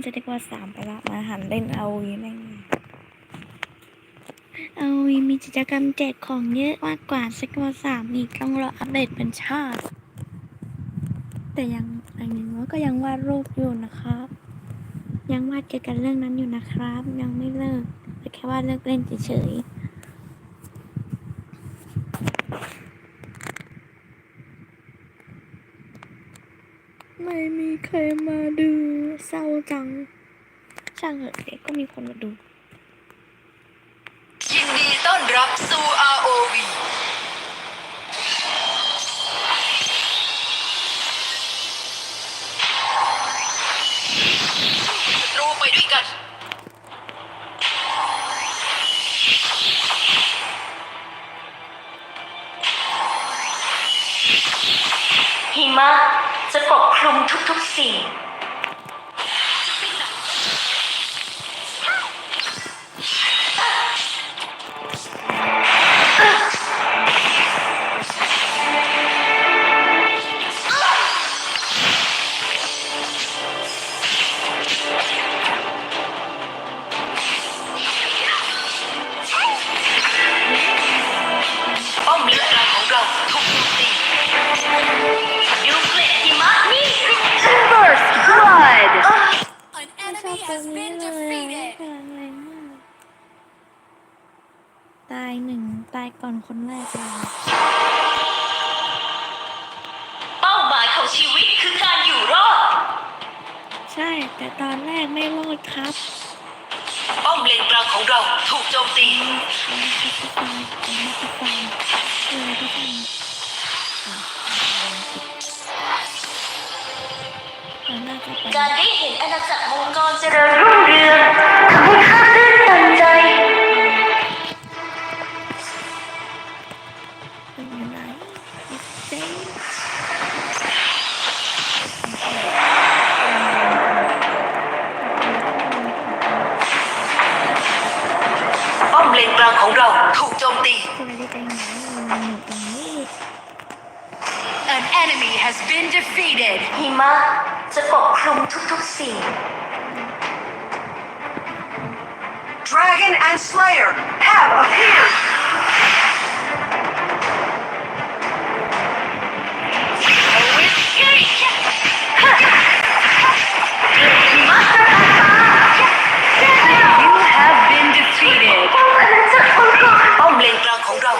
ล่นเล่นสเต็กว่าสามไปละมาหันเล่นเอาวีแม่งเอาวีมีกิจกรรมแจกของเยอะมากกว่าสเต็กว่าสามอีกต้องรออัปเดตเป็นชาติ แต่ยังอันนี้ว่าก็ยังวาดรูปอยู่นะครับ ยังวาดเกี่ยวกับเรื่องนั้นอยู่นะครับ ยังไม่เลิกแต่แค่ว่าเลิกเล่นเฉยไม่มีใครมาดู เศร้าจังช่างเหอะเด็กก็มีคนมาดูยินดีต้อนรับสู่ ROV ศัตรูไปด้วยกัน หิมะจะปกคลุมทุกๆสิ่ง considered ของเรา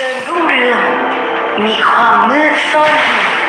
ริญรุ่งเรือง มีความมืดซ่อนอยู่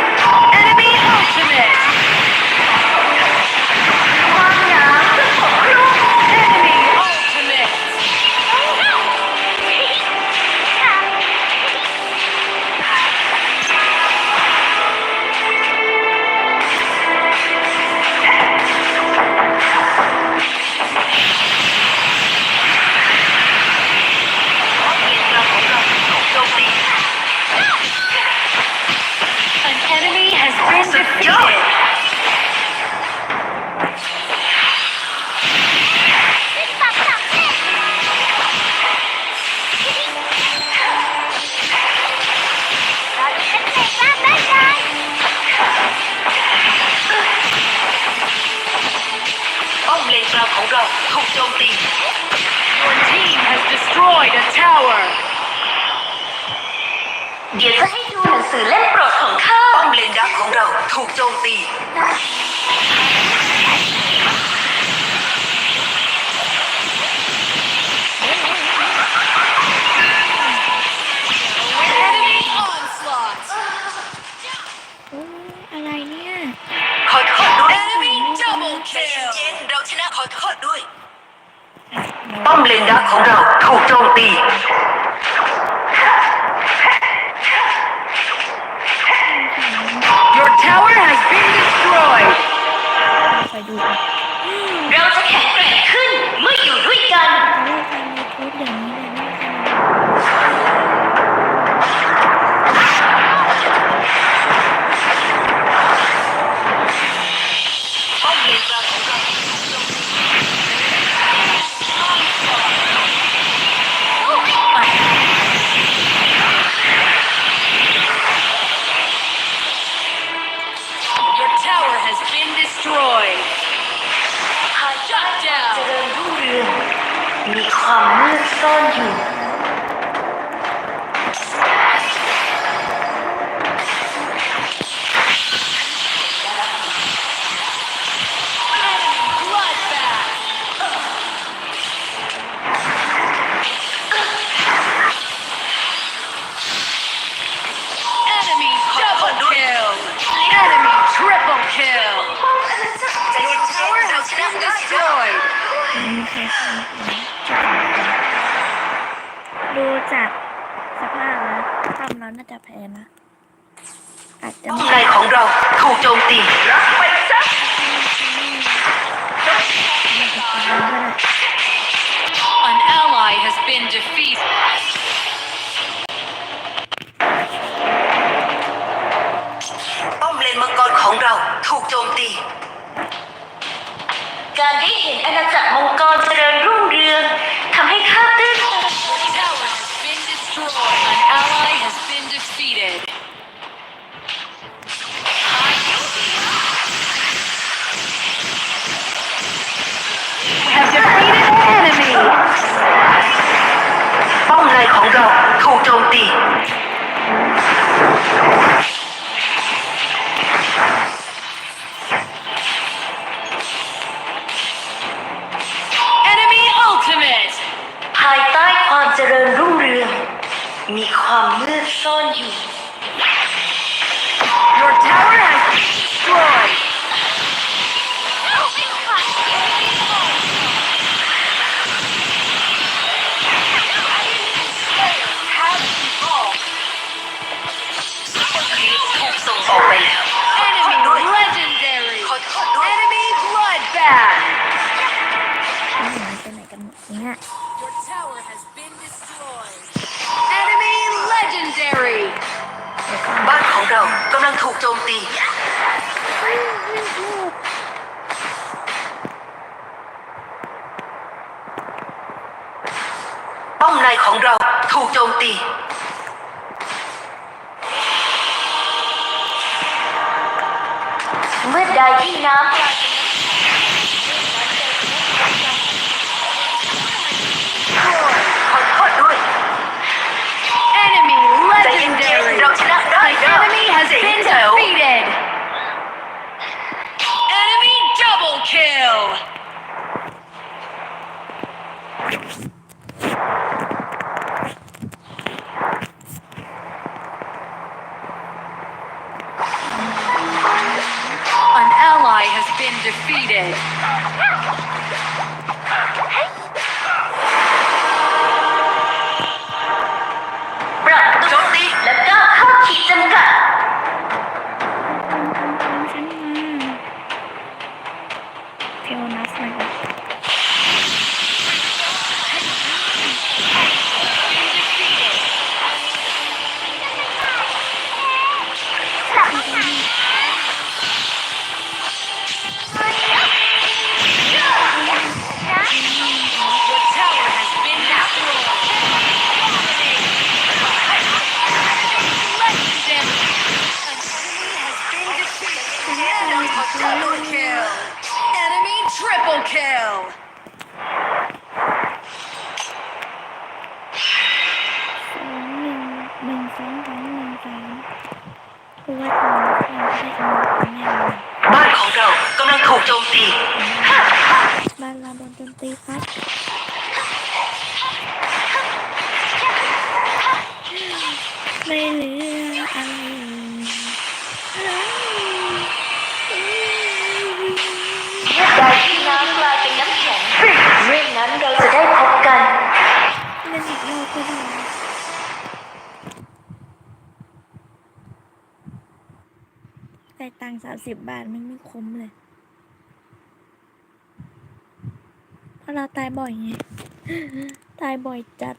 ถูกโจมตี Your team has destroyed a tower เดี๋ยวจะให้ดูหนังสือเล่มโปรดของข้าป้อมเลนดักของเราถูกโจมตี โทษด้วย ป้อมเลนดักของเราถูกโจมตี จะแพ้นะ อาจจะป้อมไม่ในของเราถูกโจมตีรับไปซะก็ได้ An ally has been defeated. ป้อมเลนมังกรของเราถูกโจมตี การได้เห็นอาณาจักรมังกรเจริญรุ่งเรือง มันไปไหนกันหมดเนี่ย Your tower has been destroyed. Enemy legendary. บ้านของเรากำลังถูกโจมตี ป้อมในของเราถูกโจมตี เมื่อใดที่น้ำ been defeated! Enemy double kill! An ally has been defeated. Enemy double kill. Enemy triple kill. Ba của đầu. Bạn ค์สามสิบบาทมันไม่คุ้มเลยเพราะเราตายบ่อยไง ตายบ่อยจัด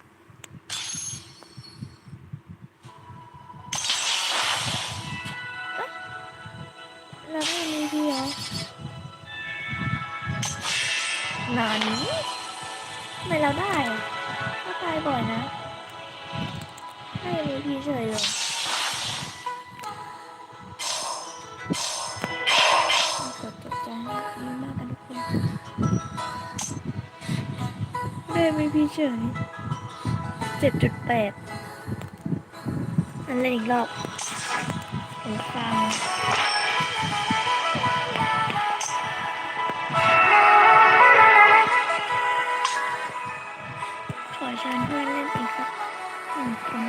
ยเจ็ดจุดแปดอันเล่นอีกรอบโอ้ฟังขอเชิญเพื่อนเล่นอีกสักหนึ่งคน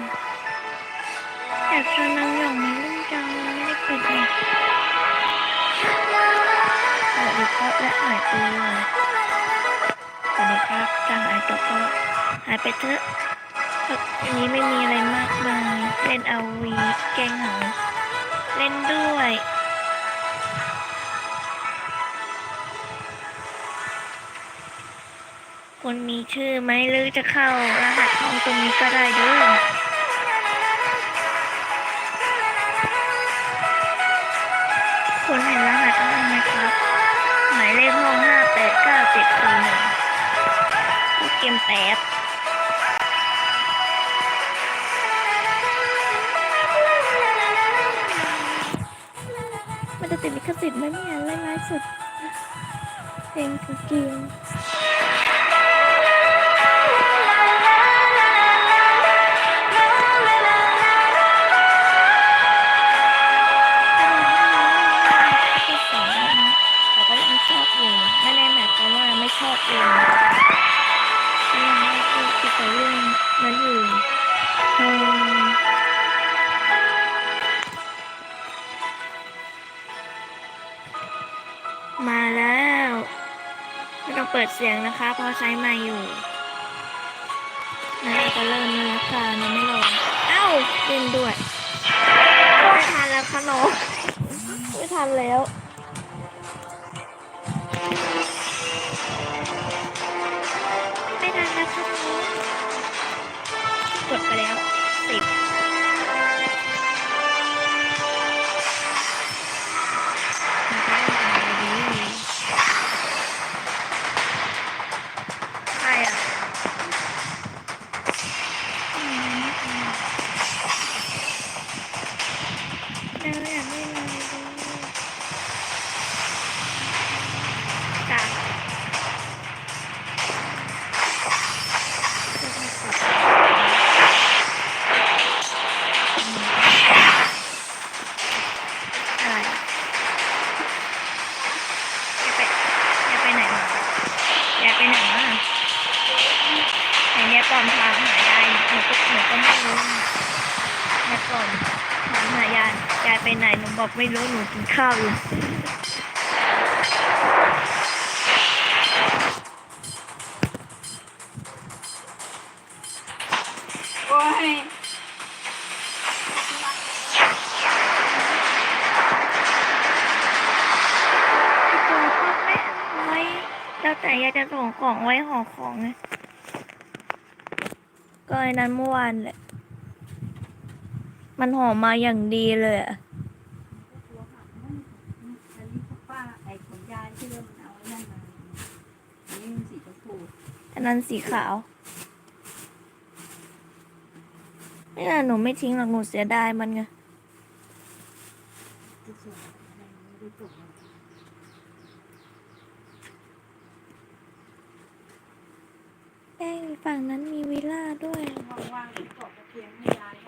อยากชวนนางหยองมาเล่นจังไม่ได้เปิดเลยเปิดอีกครับและหายไปเลยสวั สดีครับจะหายตัวก็หายไปเถอะเพราะอันนี้ไม่มีอะไรมากมายเล่นเอาวีแกงเหงเล่นด้วยคุณมีชื่อไหมหรือจะเข้ารหัสห้องตรงนี้ก็ได้ด้วยคุณเห็นรหัสห้องไหมครับ หมายเลขห้องห้าแปดเก้าเจ็ดสี่หนึ่ง เกมแป๊บมันจะติดลิขสิทธิ์ไหมเนี่ยไล่ไล่สุดเพลงคือเกม เสียงนะคะเพราะใช้ไมาอยู่นเราจะเริ่มแล้วละนยังไม่ลงเอ้าเล่นด้วยไม่ทันแล้วค่ะน้องไม่ทันแล้วไม่ทันแล้วค่ะน้องกดไปแล้วสิบ ไปไหนหนูบอกไม่รู้หนูกินข้าวอยู่โอ้ยตัวก็ไม่เอาไว้แล้วแต่อยากจะส่งของไว้ห่อของไงก็ไอ้นั้นเมื่อวานแหละมันห่อมาอย่างดีเลยอะ อันนี้ของป้าไอ้ของยายที่เรามันเอาไอ้นั่นมาอันนี้มันสีชมพู อั นั้นสีขาว ไม่น่าหนูไม่ทิ้งหรอกหนูเสียดายมันไงแป้งฝั่งนั้นมีวิลล่าด้วยว่างๆหรือตกตะเทียงให้ยาย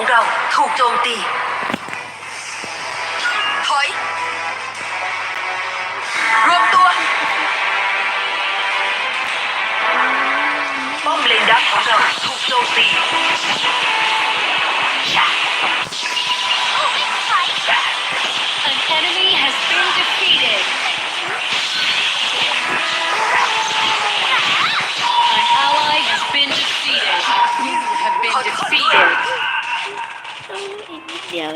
ของเราถูกโจมตี ถอย รวมตัว ป้อมเลนดักของเราถูกโจมตีขอโทษ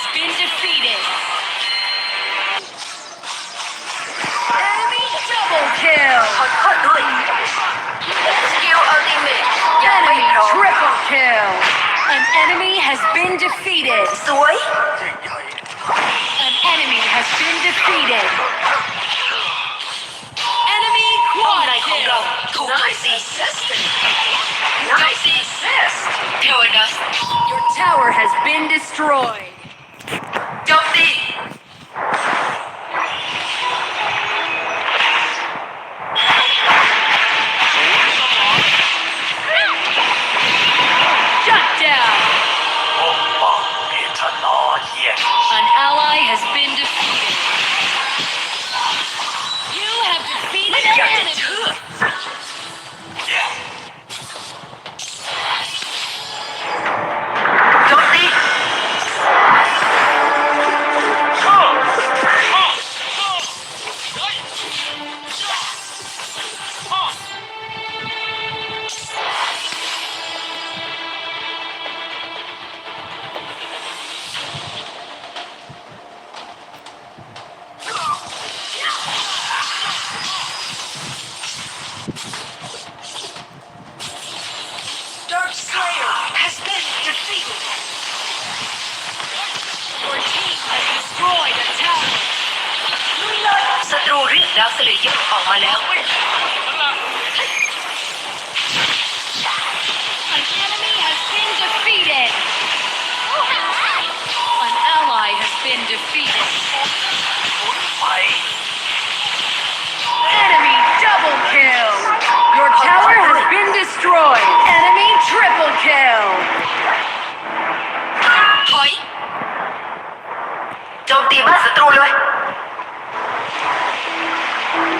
has been defeated. Enemy double kill. Enemy triple kill. An enemy has been defeated. Soy? An enemy has been defeated. Enemy quad kill. Nice assist. Nice assist. Your tower has been destroyed. รูเรียกดาวสเลเยอร์ออกมาแล้ว An enemy has been defeated. An ally has been defeated. ไป Enemy double kill. Your tower has been destroyed. Enemy triple kill. ถอยโจมตีบ้านศัตรูเลย